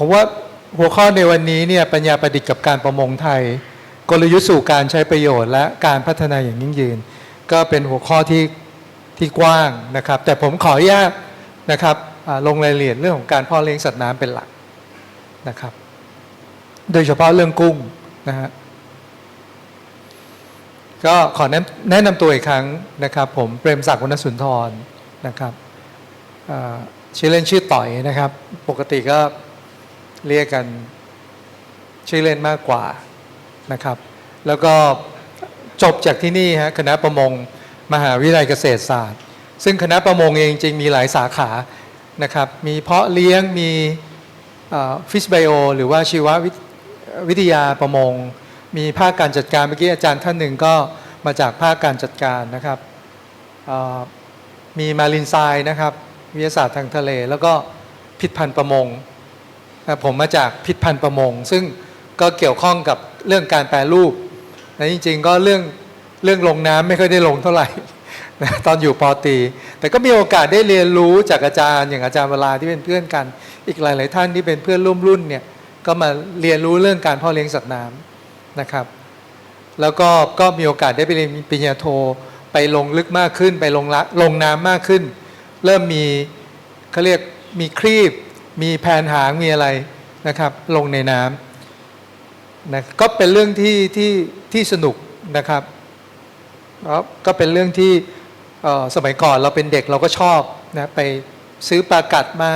ผมว่าหัวข้อในวันนี้เนี่ยปัญญาประดิษฐ์กับการประมงไทย กลยุทธ์สู่การใช้ประโยชน์ และการพัฒนาอย่างยิ่งยืน ก็เป็นหัวข้อที่ที่กว้างนะครับ แต่ผมขออนุญาตนะครับลงรายละเอียดเรื่องของการพ่อเลี้ยงสัตว์น้ำเป็นหลักนะครับ โดยเฉพาะเรื่องกุ้งนะฮะก็ขอแนะนำตัวอีกครั้งนะครับ ผมเปรมศักดิ์วรรณสุนทรนะครับชื่อเล่นชื่อต่อยนะครับ ปกติก็ เรียกกันชื่อเล่นมากกว่านะครับ แล้วก็จบจากที่นี่ฮะคณะประมงมหาวิทยาลัยเกษตรศาสตร์ ซึ่งคณะประมงเองจริงมีหลายสาขานะครับมีเพาะเลี้ยงมีฟิชไบโอหรือว่าชีววิทยาประมง มีภาคการจัดการเมื่อกี้อาจารย์ท่านหนึ่งก็มาจากภาคการจัดการนะครับมีมารินไซน์นะครับวิทยาศาสตร์ทางทะเล แล้วก็พิษพันธุ์ประมง ผมมาจากพิษพันธ์ประมง ซึ่งก็เกี่ยวข้องกับเรื่องการแปรรูปนะจริง ๆ ก็เรื่องเรื่องลงน้ำไม่ค่อยได้ลงเท่าไหร่นะตอนอยู่ปอตี แต่ก็มีโอกาสได้เรียนรู้จากอาจารย์อย่างอาจารย์เวลาที่เป็นเพื่อนกัน อีกหลาย ๆ ท่านที่เป็นเพื่อนร่วมรุ่นเนี่ยก็มาเรียนรู้เรื่องการพ่อเลี้ยงสัตว์น้ำนะครับ แล้วก็ก็มีโอกาสได้ไปเรียนปริญญาโทไปลงลึกมากขึ้น ไปลงละลงน้ำมากขึ้น เริ่มมีเขาเรียกมีครีบ มีแผนหางมีอะไรนะครับ ลงในน้ำนะก็เป็นเรื่องที่ที่ที่สนุกนะครับก็เป็นเรื่องที่สมัยก่อนเราเป็นเด็กเราก็ชอบนะไปซื้อปลากัดมา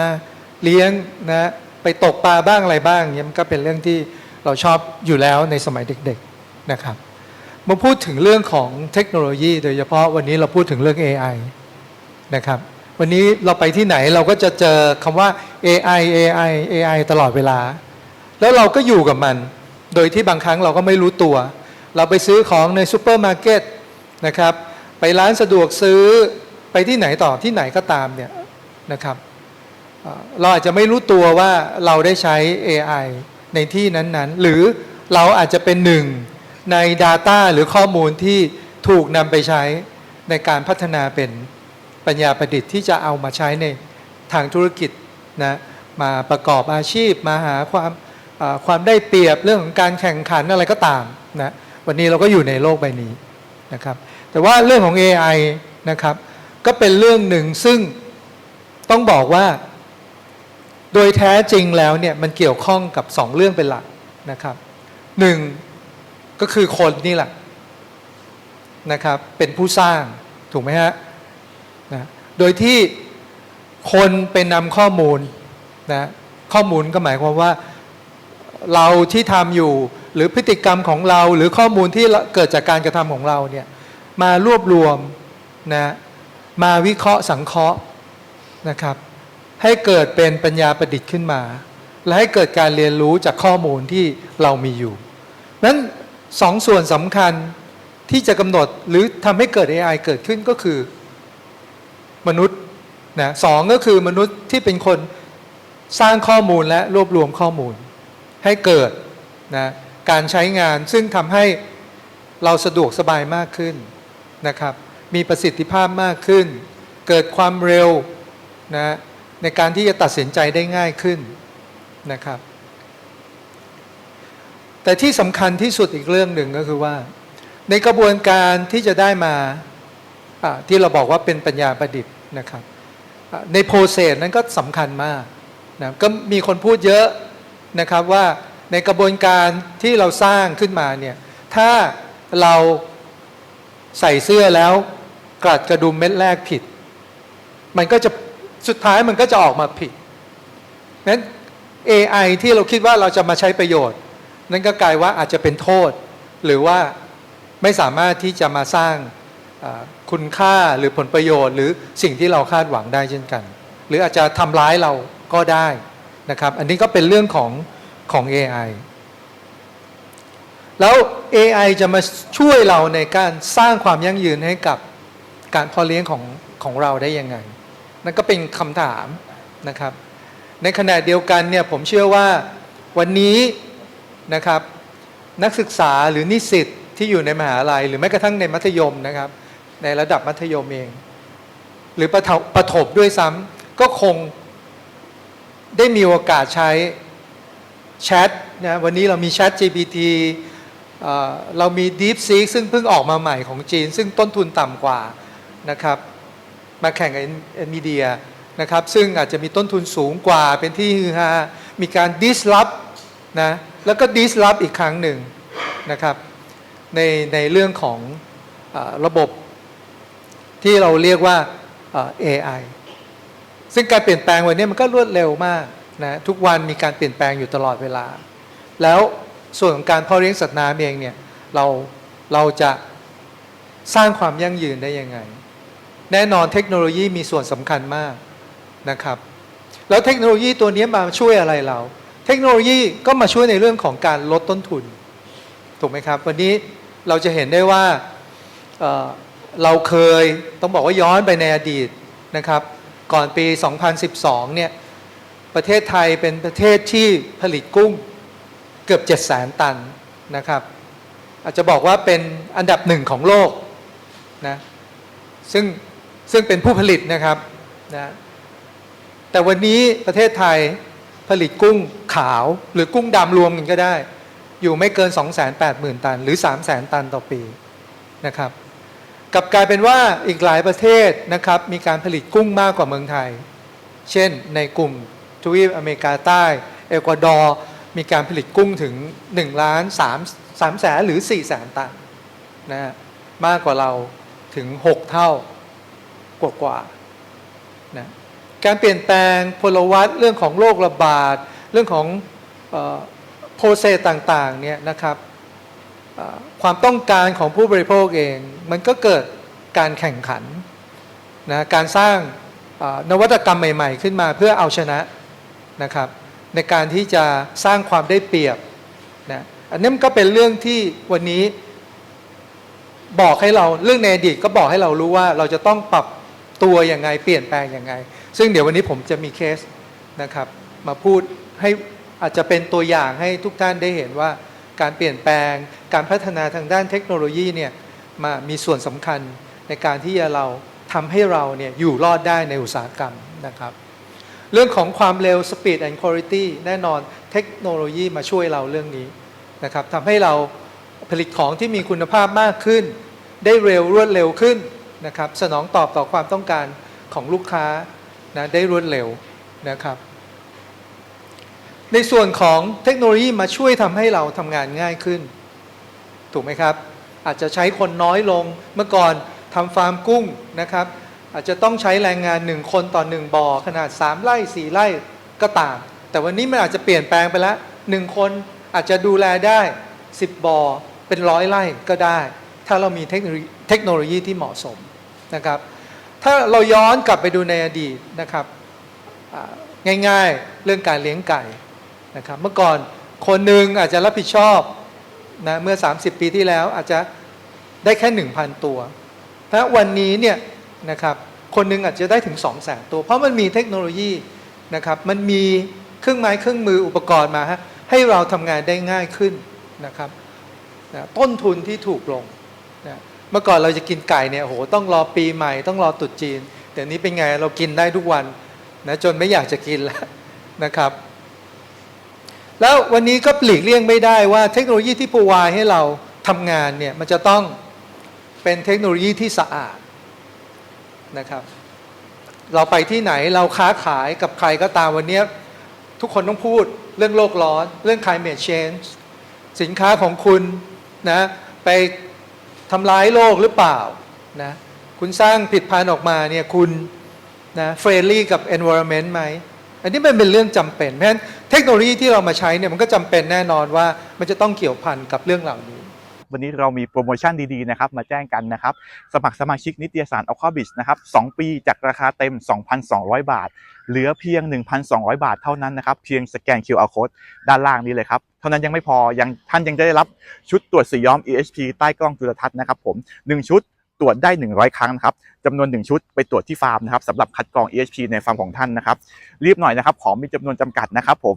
เลี้ยงนะไปตกปลาบ้างอะไรบ้างเนี่ยมันก็เป็นเรื่องที่เราชอบอยู่แล้วในสมัยเด็กๆนะครับมาพูดถึงเรื่องของเทคโนโลยี โดยเฉพาะวันนี้เราพูดถึงเรื่อง AI นะครับ วันนี้เราไปที่ไหนเราก็จะเจอคำว่า AI AI AI ตลอดเวลา แล้วเราก็อยู่กับมัน โดยที่บางครั้งเราก็ไม่รู้ตัว เราไปซื้อของในซูเปอร์มาร์เก็ตนะครับไปร้านสะดวกซื้อไปที่ไหนต่อที่ไหนก็ตามเนี่ยนะครับเอ่อเราอาจจะไม่รู้ตัวว่าเราได้ใช้ AI ในที่นั้นๆ หรือเราอาจจะเป็นหนึ่งใน Data หรือข้อมูลที่ถูกนำไปใช้ในการพัฒนาเป็น ปัญญาประดิษฐ์ที่จะเอามาใช้ในทางธุรกิจนะมาประกอบอาชีพมาหาความความได้เปรียบเรื่องของการแข่งขันอะไรก็ตามนะวันนี้เราก็อยู่ในโลกใบนี้นะครับแต่ว่าเรื่องของ AI นะครับก็เป็นเรื่องหนึ่งซึ่งต้องบอกว่า โดยแท้จริงแล้วเนี่ยมันเกี่ยวข้องกับสองเรื่องเป็นหลักนะครับหนึ่งก็คือคนนี่แหละนะครับเป็นผู้สร้างถูกไหมฮะ นะโดยที่คนเป็นนำข้อมูลนะข้อมูลก็หมายความว่าเราที่ทำอยู่หรือพฤติกรรมของเราหรือข้อมูลที่เกิดจากการกระทำของเราเนี่ยมารวบรวมนะมาวิเคราะห์สังเคราะห์นะครับ ให้เกิดเป็นปัญญาประดิษฐ์ขึ้นมา และให้เกิดการเรียนรู้จากข้อมูลที่เรามีอยู่นั้นสองส่วนสำคัญที่จะกำหนดหรือทำให้เกิด AI เกิดขึ้นก็คือ มนุษย์นะสองก็คือมนุษย์ที่เป็นคนสร้างข้อมูลและรวบรวมข้อมูล ให้เกิดนะการใช้งานซึ่งทำให้เราสะดวกสบายมากขึ้นนะครับ มีประสิทธิภาพมากขึ้น เกิดความเร็วนะในการที่จะตัดสินใจได้ง่ายขึ้นนะครับ แต่ที่สำคัญที่สุดอีกเรื่องหนึ่งก็คือว่า ในกระบวนการที่จะได้มาอ่าที่เราบอกว่าเป็นปัญญาประดิษฐ์ นะครับในโปรเซสนั้นก็สำคัญมากนะก็มีคนพูดเยอะนะครับว่าในกระบวนการที่เราสร้างขึ้นมาเนี่ยถ้าเราใส่เสื้อแล้วกลัดกระดุมเม็ดแรกผิด มันก็จะสุดท้ายมันก็จะออกมาผิดนั้น AI ที่เราคิดว่าเราจะมาใช้ประโยชน์ นั่นก็กลายว่าอาจจะเป็นโทษ หรือว่าไม่สามารถที่จะมาสร้าง คุณค่าหรือผลประโยชน์ หรือสิ่งที่เราคาดหวังได้เช่นกัน หรืออาจจะทำร้ายเราก็ได้นะครับ อันนี้ก็เป็นเรื่องของของ AI แล้ว AI จะมาช่วยเราในการสร้างความยั่งยืนให้กับการพอเลี้ยงของของเราได้ยังไง นั่นก็เป็นคำถามนะครับ ในขณะเดียวกันเนี่ยผมเชื่อว่าวันนี้นะครับนักศึกษาหรือนิสิตที่อยู่ในมหาลัย หรือแม้กระทั่งในมัธยมนะครับ ในระดับมัธยมเอง หรือประถประถมด้วยซ้ำก็คงได้มีโอกาสใช้แชทนะวันนี้เรามี Chat GPT เเรามี DeepSeek ซึ่งเพิ่งออกมาใหม่ของจีน ซึ่งต้นทุนต่ำกว่านะครับ มาแข่งกับ NVIDIA นะครับ ซึ่งอาจจะมีต้นทุนสูงกว่าเป็นที่ฮือฮามีการ disrupt นะแล้วก็ disrupt อีกครั้งหนึ่งนะครับในในเรื่องของออระบบ ที่เราเรียกว่า AI ซึ่งการเปลี่ยนแปลงวันนี้มันก็รวดเร็วมากนะทุกวันมีการเปลี่ยนแปลงอยู่ตลอดเวลา แล้วส่วนของการพาะเลี้ยงสัตว์น้ำเองเนี่ยเราเราจะสร้างความยั่งยืนได้ยังไง แน่นอนเทคโนโลยีมีส่วนสำคัญมากนะครับ แล้วเทคโนโลยีตัวนี้มาช่วยอะไรเรา เทคโนโลยีก็มาช่วยในเรื่องของการลดต้นทุน ถูกไหมครับ วันนี้เราจะเห็นได้ว่า เราเคยต้องบอกว่าย้อนไปในอดีตนะครับ ก่อนปี 2012 เนี่ย ประเทศไทยเป็นประเทศที่ผลิตกุ้งเกือบ 7 0 0 0 0 0 ตันนะครับ อาจจะบอกว่าเป็นอันดับหนึ่งของโลกนะซึ่งซึ่งเป็นผู้ผลิตนะครับนะแต่วันนี้ประเทศไทยผลิตกุ้งขาวหรือกุ้งดำรวมกันก็ได้ อยู่ไม่เกิน 280,000 ตัน หรือ 300,000ตันต่อปีนะครับ กับกลายเป็นว่าอีกหลายประเทศนะครับ มีการผลิตกุ้งมากกว่าเมืองไทย เช่นในกลุ่มทวีปอเมริกาใต้ เอกวาดอร์มีการผลิตกุ้งถึง1ล้าน3 3แสนหรือ4แสนตันนะฮะมากกว่าเราถึง 6 เท่ากว่ากว่านะการเปลี่ยนแปลงพลวัตเรื่องของโรคระบาด เรื่องของโปรเซสต่างๆเนี่ยนะครับ ความต้องการของผู้บริโภคเอง มันก็เกิดการแข่งขันนะการสร้างนวัตกรรมใหม่ ๆ ขึ้นมาเพื่อเอาชนะนะครับ ในการที่จะสร้างความได้เปรียบนะอันนี้มันก็เป็นเรื่องที่วันนี้บอกให้เราเรื่องในอดีตก็บอกให้เรารู้ว่าเราจะต้องปรับตัวยังไงเปลี่ยนแปลงยังไง ซึ่งเดี๋ยววันนี้ผมจะมีเคสนะครับ มาพูดให้อาจจะเป็นตัวอย่างให้ทุกท่านได้เห็นว่า การเปลี่ยนแปลง การพัฒนาทางด้านเทคโนโลยีเนี่ยมามีส่วนสำคัญในการที่จะเราทำให้เราเนี่ยอยู่รอดได้ในอุตสาหกรรมนะครับเรื่องของความเร็ว speed and quality แน่นอนเทคโนโลยีมาช่วยเราเรื่องนี้นะครับทำให้เราผลิตของที่มีคุณภาพมากขึ้น ได้เร็วรวดเร็วขึ้นนะครับสนองตอบต่อความต้องการของลูกค้านะได้รวดเร็วนะครับ ในส่วนของเทคโนโลยีมาช่วยทำให้เราทำงานง่ายขึ้น ถูกไหมครับ อาจจะใช้คนน้อยลงเมื่อก่อนทำฟาร์มกุ้งนะครับ อาจจะต้องใช้แรงงานหนึ่งคนต่อหนึ่งบ่อขนาด 3 ไร่4ไร่ก็ตามแต่วันนี้มันอาจจะเปลี่ยนแปลงไปแล้วหนึ่งคนอาจจะดูแลได้ 10 บ่อเป็นร้อยไร่ก็ได้ ถ้าเรามีเทคโนโลยีที่เหมาะสมนะครับ ถ้าเราย้อนกลับไปดูในอดีตนะครับง่ายๆ เรื่องการเลี้ยงไก่ นะครับเมื่อก่อนคนหนึ่งอาจจะรับผิดชอบนะเมื่อ 30 ปีที่แล้วอาจจะได้แค่ 1,000 ตัวถ้าวันนี้เนี่ยนะครับคนหนึ่งอาจจะได้ถึง 2 0 0 0 0 0 ตัว เพราะมันมีเทคโนโลยีนะครับมันมีเครื่องไม้เครื่องมืออุปกรณ์มาฮะให้เราทำงานได้ง่ายขึ้นนะครับนะต้นทุนที่ถูกลงนะเมื่อก่อนเราจะกินไก่เนี่ยโหต้องรอปีใหม่ต้องรอตรุษจีน แต่นี้เป็นไงเรากินได้ทุกวันนะจนไม่อยากจะกินแล้วนะครับ แล้ววันนี้ก็ปลีกเลี่ยงไม่ได้ว่าเทคโนโลยีที่ปูวายให้เราทำงานเนี่ยมันจะต้องเป็นเทคโนโลยีที่สะอาดนะครับ เราไปที่ไหนเราค้าขายกับใครก็ตามวันนี้ทุกคนต้องพูดเรื่องโลกร้อน เรื่อง climate change สินค้าของคุณนะไปทำร้ายโลกหรือเปล่านะคุณสร้างผิดพันออกมาเนี่ยคุณนะเฟรนลี่กับ environment ไหม อันนี้มันเป็นเรื่องจำเป็น เพราะฉะนั้นเทคโนโลยีที่เรามาใช้เนี่ยมันก็จำเป็นแน่นอนว่ามันจะต้องเกี่ยวพันกับเรื่องเหล่านี้วันนี้เรามีโปรโมชั่นดีๆนะครับมาแจ้งกันนะครับ สมัครสมาชิกนิตยสาร Aqua Beach นะครับ2ปีจากราคาเต็ม 2,200 บาท เหลือเพียง 1,200 บาทเท่านั้นนะครับ เพียงสแกน QR code ด้านล่างนี้เลยครับ เท่านั้นยังไม่พอยังท่านยังจะได้รับชุดตรวจสีย้อม EHP ใต้กล้องจุลทรรศน์นะครับผม 1 ชุด ตรวจได้ 100 ครั้งนะครับจำนวน 1 ชุดไปตรวจที่ฟาร์มนะครับสำหรับคัดกรอง EHP ในฟาร์มของท่านนะครับ รีบหน่อยนะครับ ของมีจำนวนจำกัดนะครับผม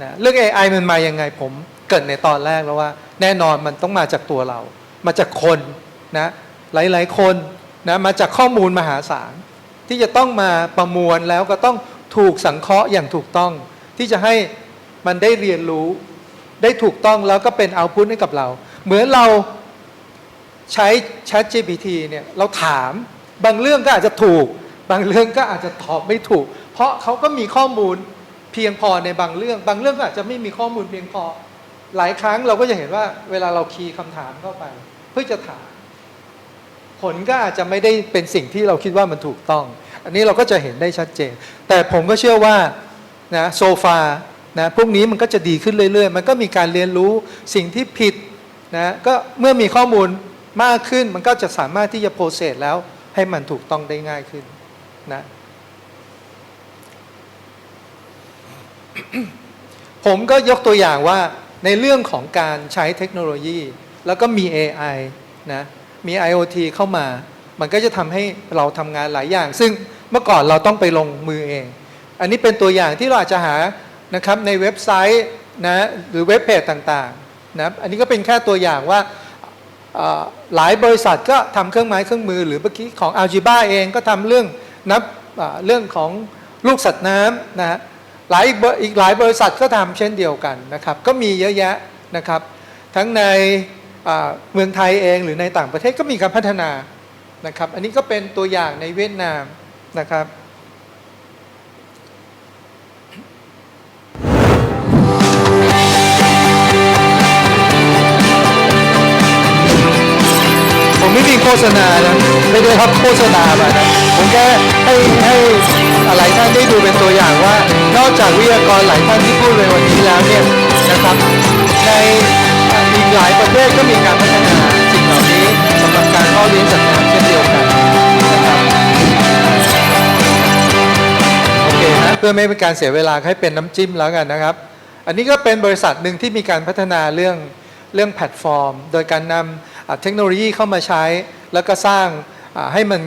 นะเรื่อง AI มันมายังไงผมเกิดในตอนแรกแล้วว่า แน่นอนมันต้องมาจากตัวเรา มาจากคนนะหลาย ๆ คนนะมาจากข้อมูลมหาศาลที่จะต้องมาประมวลแล้วก็ต้องถูกสังเคราะห์อย่างถูกต้อง ที่จะให้มันได้เรียนรู้ได้ถูกต้องแล้วก็เป็นเอาพุตให้กับเรา เหมือนเรา ใช้ Chat GPT เนี่ยเราถามบางเรื่องก็อาจจะถูก บางเรื่องก็อาจจะตอบไม่ถูก เพราะเขาก็มีข้อมูลเพียงพอในบางเรื่อง บางเรื่องก็อาจจะไม่มีข้อมูลเพียงพอ หลายครั้งเราก็จะเห็นว่าเวลาเราคีย์คำถามเข้าไป เพื่อจะถาม ผลก็อาจจะไม่ได้เป็นสิ่งที่เราคิดว่ามันถูกต้อง อันนี้เราก็จะเห็นได้ชัดเจน แต่ผมก็เชื่อว่านะโซฟานะพวกนี้มันก็จะดีขึ้นเรื่อยๆ มันก็มีการเรียนรู้สิ่งที่ผิดนะก็เมื่อมีข้อมูล มากขึ้นมันก็จะสามารถที่จะโปรเซสแล้วให้มันถูกต้องได้ง่ายขึ้นนะผมก็ยกตัวอย่างว่าในเรื่องของการใช้เทคโนโลยี แล้วก็มี AI นะมี IoT เข้ามา มันก็จะทำให้เราทำงานหลายอย่าง ซึ่งเมื่อก่อนเราต้องไปลงมือเอง อันนี้เป็นตัวอย่างที่เราอาจจะหานะครับในเว็บไซต์นะหรือเว็บเพจต่างๆนะอันนี้ก็เป็นแค่ตัวอย่างว่า หลายบริษัทก็ทำเครื่องไม้เครื่องมือ หรือเมื่อกี้ของ a l g e b a เองก็ทำเรื่องนับเรื่องของลูกสัตว์น้ำนะฮะหลายอีกหลายบริษัทก็ทำเช่นเดียวกันนะครับ ก็มีเยอะแยะนะครับ ทั้งในเมืองไทยเองหรือในต่างประเทศก็มีการพัฒนานะครับ อันนี้ก็เป็นตัวอย่างในเวียดนามนะครับ ษณานะไม่ได้รับโฆษณามานะผมแค่ให้ให้หลายท่านได้ดูเป็นตัวอย่างว่า นอกจากวิทยากรหลายท่านที่พูดในวันนี้แล้วเนี่ยนะครับ ในอีกหลายประเทศก็มีการพัฒนาสิ่งเหล่านี้สำหรับการเพาเลี้ยงสัตว์น้ำเช่นเดียวกันนะครับโอเคนะเพื่อไม่เป็นการเสียเวลาให้เป็นน้ำจิ้มแล้วกันนะครับ อันนี้ก็เป็นบริษัทหนึ่งที่มีการพัฒนาเรื่องเรื่องแพลตฟอร์ม โดยการนำอ่า เทคโนโลยีเข้ามาใช้ แล้วก็สร้างให้มัน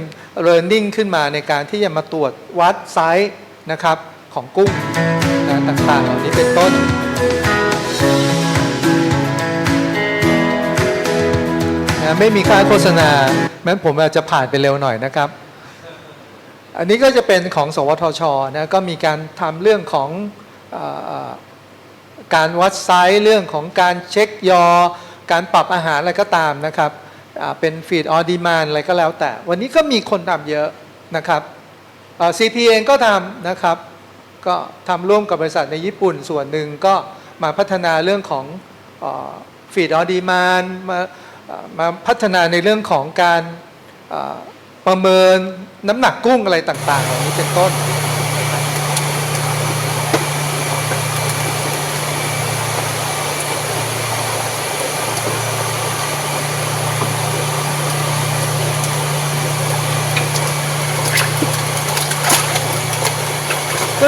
learning ขึ้นมาในการที่จะมาตรวจวัดไซส์นะครับของกุ้งนะต่างๆเหล่านี้เป็นต้นนะไม่มีค่าโฆษณาแม้ผมอาจจะผ่านไปเร็วหน่อยนะครับ อันนี้ก็จะเป็นของสวทชนะก็มีการทำเรื่องของอการวัดไซส์เรื่องของการเช็คยอ การปรับอาหารอะไรก็ตามนะครับเป็นฟีดออดีมานอะไรก็แล้วแต่ วันนี้ก็มีคนทำเยอะนะครับซีพีเองก็ทำนะครับ ก็ทำร่วมกับบริษัทในญี่ปุ่นส่วนหนึ่งก็มาพัฒนาเรื่องของฟีดออดีมานมามาพัฒนาในเรื่องของการประเมินน้ำหนักกุ้งอะไรต่างๆเหล่านี้เป็นต้น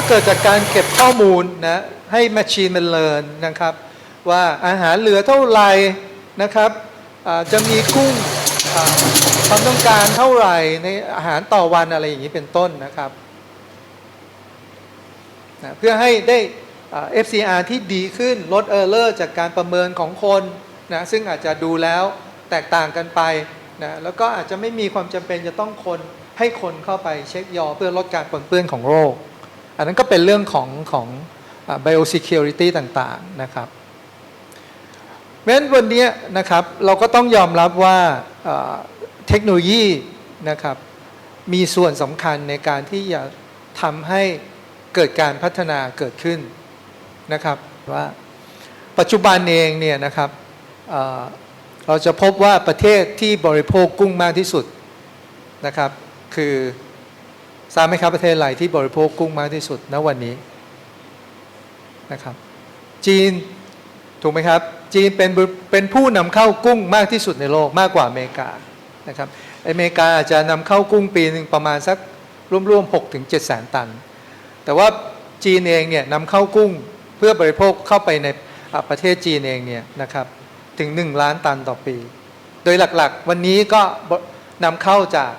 เกิดจากการเก็บข้อมูลนะให้ Machine มันเรียนนะครับ ว่าอาหารเหลือเท่าไหร่นะครับจะมีกุ้งความต้องการเท่าไหร่ในอาหารต่อวันอะไรอย่างนี้เป็นต้นนะครับนะเพื่อให้ได้ FCR ที่ดีขึ้นลด Error จากการประเมินของคนนะซึ่งอาจจะดูแล้วแตกต่างกันไปนะแล้วก็อาจจะไม่มีความจำเป็นจะต้องคนให้คนเข้าไปเช็คยอเพื่อลดการปนเปื้อนของโรค อันนั้นก็เป็นเรื่องของของ biosecurity ต่างๆนะครับเพราะฉะนั้นวันนี้นะครับเราก็ต้องยอมรับว่าเทคโนโลยีนะครับมีส่วนสำคัญในการที่จะทำให้เกิดการพัฒนาเกิดขึ้นนะครับว่าปัจจุบันเองเนี่ยนะครับเราจะพบว่าประเทศที่บริโภคกุ้งมากที่สุดนะครับคือ ทราบไหมครับประเทศอะไรที่บริโภคกุ้งมากที่สุดณวันนี้นะครับ จีนถูกไหมครับ จีนเป็นเป็นผู้นำเข้ากุ้งมากที่สุดในโลกมากกว่าอเมริกานะครับอเมริกาอาจจะนำเข้ากุ้งปีหนึ่งประมาณสักร่วมๆ6ถึง7แสนตัน แต่ว่าจีนเองเนี่ยนำเข้ากุ้งเพื่อบริโภคเข้าไปในประเทศจีนเองเนี่ยนะครับถึง 1 ล้านตันต่อปี โดยหลักๆ วันนี้ก็นำเข้าจาก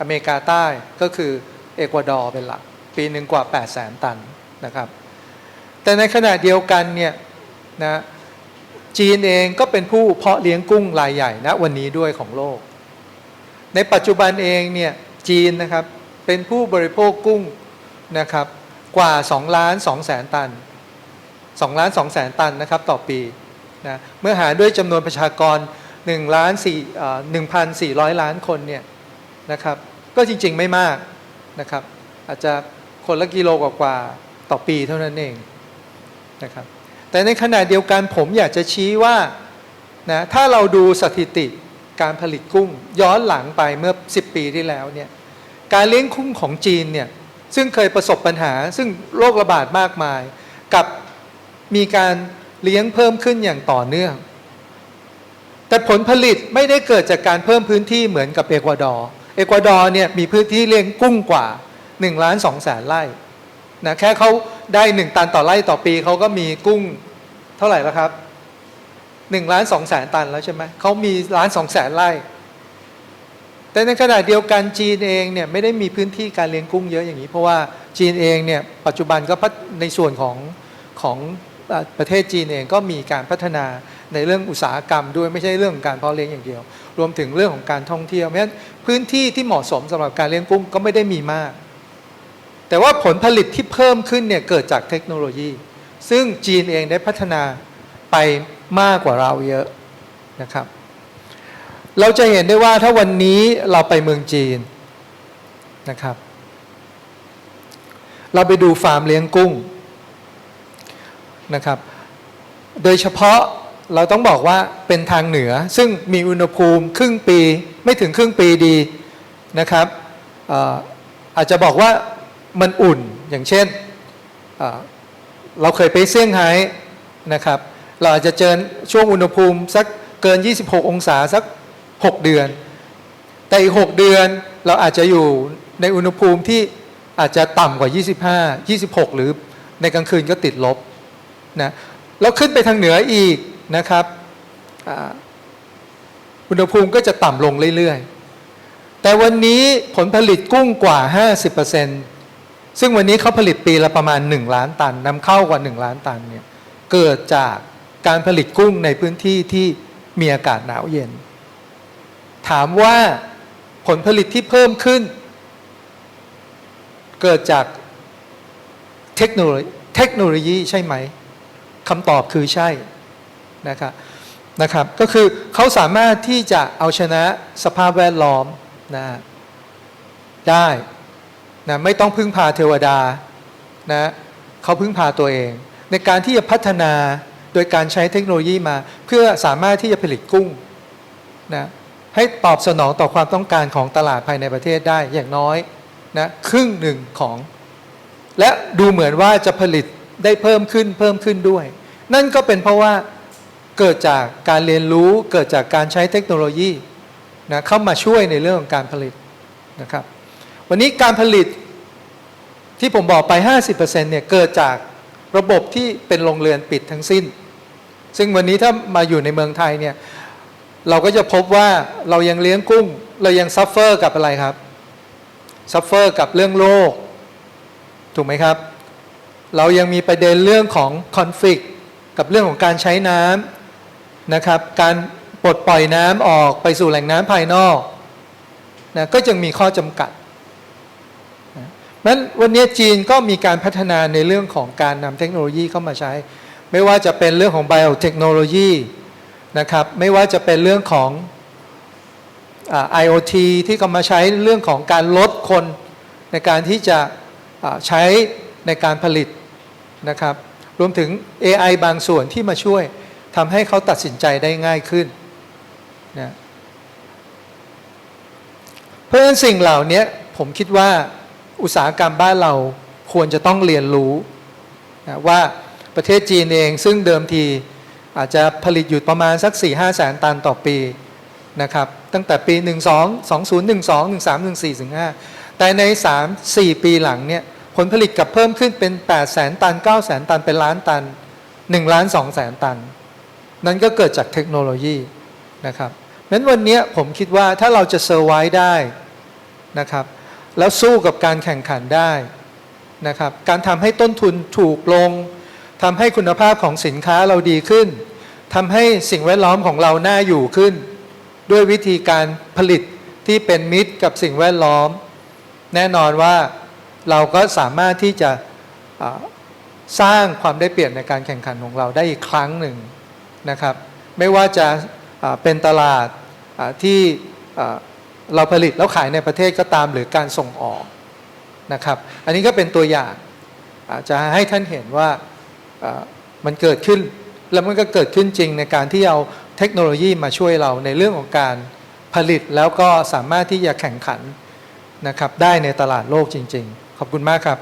อเมริกาใต้ก็คือ เอกวาดอร์เป็นหลัก ปีหนึ่งกว่า 8 0 0แสนตันนะครับ แต่ในขณะเดียวกันเนี่ยนะจีนเองก็เป็นผู้เพาะเลี้ยงกุ้งรายใหญ่นะวันนี้ด้วยของโลก ในปัจจุบันเองเนี่ยจีนนะครับเป็นผู้บริโภคกุ้งนะครับกว่า2ล้าน2แสนตัน2ล้าน2แสนตันนะครับต่อปีนะเมื่อหารด้วยจำนวนประชากร1ล้าน4เอ่อ1,400 ล้านคนเนี่ยนะครับก็จริงๆไม่มาก นะครับ อาจจะคนละกิโลกว่าๆต่อปีเท่านั้นเองนะครับ แต่ในขณะเดียวกันผมอยากจะชี้ว่านะถ้าเราดูสถิติการผลิตกุ้งย้อนหลังไปเมื่อ 10 ปีที่แล้วเนี่ยการเลี้ยงกุ้งของจีนเนี่ยซึ่งเคยประสบปัญหา ซึ่งโรคระบาดมากมาย กับมีการเลี้ยงเพิ่มขึ้นอย่างต่อเนื่อง แต่ผลผลิตไม่ได้เกิดจากการเพิ่มพื้นที่เหมือนกับเอกวาดอร์ เอกวาดอร์เนี่ยมีพื้นที่เลี้ยงกุ้งกว่า1ล้าน2แสนไร่นะแค่เขาได้ 1 ตันต่อไร่ต่อปีเขาก็มีกุ้งเท่าไหร่แล้วครับ1ล้าน2แสนตันแล้วใช่ไหมเขามีล้าน2แสนไร่ แต่ในขณะเดียวกันจีนเองเนี่ยไม่ได้มีพื้นที่การเลี้ยงกุ้งเยอะอย่างนี้ เพราะว่าจีนเองเนี่ยปัจจุบันก็พัฒในส่วนของของประเทศจีนเองก็มีการพัฒนา ในเรื่องอุตสาหกรรมด้วยไม่ใช่เรื่องของการเพาะเลี้ยงอย่างเดียว รวมถึงเรื่องของการท่องเที่ยวเพราะฉะนั้นพื้นที่ที่เหมาะสมสำหรับการเลี้ยงกุ้งก็ไม่ได้มีมาก แต่ว่าผลผลิตที่เพิ่มขึ้นเนี่ยเกิดจากเทคโนโลยี ซึ่งจีนเองได้พัฒนาไปมากกว่าเราเยอะนะครับ เราจะเห็นได้ว่าถ้าวันนี้เราไปเมืองจีนนะครับ เราไปดูฟาร์มเลี้ยงกุ้งนะครับ โดยเฉพาะ เราต้องบอกว่าเป็นทางเหนือ ซึ่งมีอุณหภูมิครึ่งปีไม่ถึงครึ่งปีดีนะครับอาจจะบอกว่ามันอุ่นอย่างเช่นเอ่อเราเคยไปเซี่ยงไฮ้นะครับ เราอาจจะเจอช่วงอุณหภูมิสักเกิน 26 องศาสัก 6 เดือน แต่อีก 6 เดือนเราอาจจะอยู่ในอุณหภูมิที่อาจจะต่ำกว่า 25 26 หรือในกลางคืนก็ติดลบนะแล้วขึ้นไปทางเหนืออีก นะครับอุณหภูมิก็จะต่ำลงเรื่อยๆ แต่วันนี้ผลผลิตกุ้งกว่า 50%ซึ่งวันนี้เขาผลิตปีละประมาณ 1 ล้านตันนำเข้ากว่า 1 ล้านตันเนี่ยเกิดจากการผลิตกุ้งในพื้นที่ที่มีอากาศหนาวเย็น ถามว่าผลผลิตที่เพิ่มขึ้น เกิดจากเทคโนโลยีใช่ไหมคำตอบคือใช่ นะครับนะครับ ก็คือเขาสามารถที่จะเอาชนะสภาพแวดล้อมนะได้นะไม่ต้องพึ่งพาเทวดานะเขาพึ่งพาตัวเอง ในการที่จะพัฒนาโดยการใช้เทคโนโลยีมา เพื่อสามารถที่จะผลิตกุ้งนะให้ตอบสนองต่อความต้องการของตลาดภายในประเทศได้อย่างน้อยนะครึ่งหนึ่งของ และดูเหมือนว่าจะผลิตได้เพิ่มขึ้นเพิ่มขึ้นด้วย นั่นก็เป็นเพราะว่า เกิดจากการเรียนรู้เกิดจากการใช้เทคโนโลยีนะเข้ามาช่วยในเรื่องของการผลิตนะครับ วันนี้การผลิตที่ผมบอกไป 50%เนี่ยเกิดจากระบบที่เป็นโรงเรือนปิดทั้งสิ้น ซึ่งวันนี้ถ้ามาอยู่ในเมืองไทยเนี่ยเราก็จะพบว่าเรายังเลี้ยงกุ้ง เรายังซัฟเฟอร์กับอะไรครับซัฟเฟอร์กับเรื่องโรคถูกไหมครับ เรายังมีประเด็นเรื่องของคอนฟ lict กับเรื่องของการใช้น้ำ นะครับ การปลดปล่อยน้ำออกไปสู่แหล่งน้ำภายนอกนะก็ยังมีข้อจำกัดนั้นวันนี้จีนก็มีการพัฒนาในเรื่องของการนำเทคโนโลยีเข้ามาใช้ ไม่ว่าจะเป็นเรื่องของไบโอเทคโนโลยีนะครับ ไม่ว่าจะเป็นเรื่องของอ IoT ที่ก็มาใช้เรื่องของการลดคนในการที่จะใช้ในการผลิตนะครับ รวมถึง AI บางส่วนที่มาช่วย ทำให้เขาตัดสินใจได้ง่ายขึ้นนะเพราะฉะนั้นสิ่งเหล่านี้ผมคิดว่าอุตสาหกรรมบ้านเราควรจะต้องเรียนรู้นะว่าประเทศจีนเองซึ่งเดิมทีอาจจะผลิตอยู่ประมาณสัก 4 5แสนตันต่อปีนะครับตั้งแต่ปี 12 2012 13 14ถึง5แต่ใน 3 4 ปีหลังเนี่ยผลผลิตกับเพิ่มขึ้นเป็น 8 แสนตัน 9 แสนตันเป็นล้านตัน 1 ล้าน 2 แสนตัน นั่นก็เกิดจากเทคโนโลยีนะครับนั้นวันนี้ผมคิดว่าถ้าเราจะเซอร์ไวได้นะครับ แล้วสู้กับการแข่งขันได้นะครับ การทำให้ต้นทุนถูกลงทำให้คุณภาพของสินค้าเราดีขึ้นทำให้สิ่งแวดล้อมของเราน่าอยู่ขึ้น ด้วยวิธีการผลิตที่เป็นมิตรกับสิ่งแวดล้อม แน่นอนว่าเราก็สามารถที่จะสร้างความได้เปรียบในการแข่งขันของเราได้อีกครั้งหนึ่ง นะครับ ไม่ว่าจะเป็นตลาดที่เราผลิตแล้วขายในประเทศก็ตามหรือการส่งออกนะครับ อันนี้ก็เป็นตัวอย่างจะให้ท่านเห็นว่ามันเกิดขึ้นแล้วมันก็เกิดขึ้นจริงในการที่เอาเทคโนโลยีมาช่วยเราในเรื่องของการผลิตแล้วก็สามารถที่จะแข่งขันนะครับได้ในตลาดโลกจริง ๆ ขอบคุณมากครับ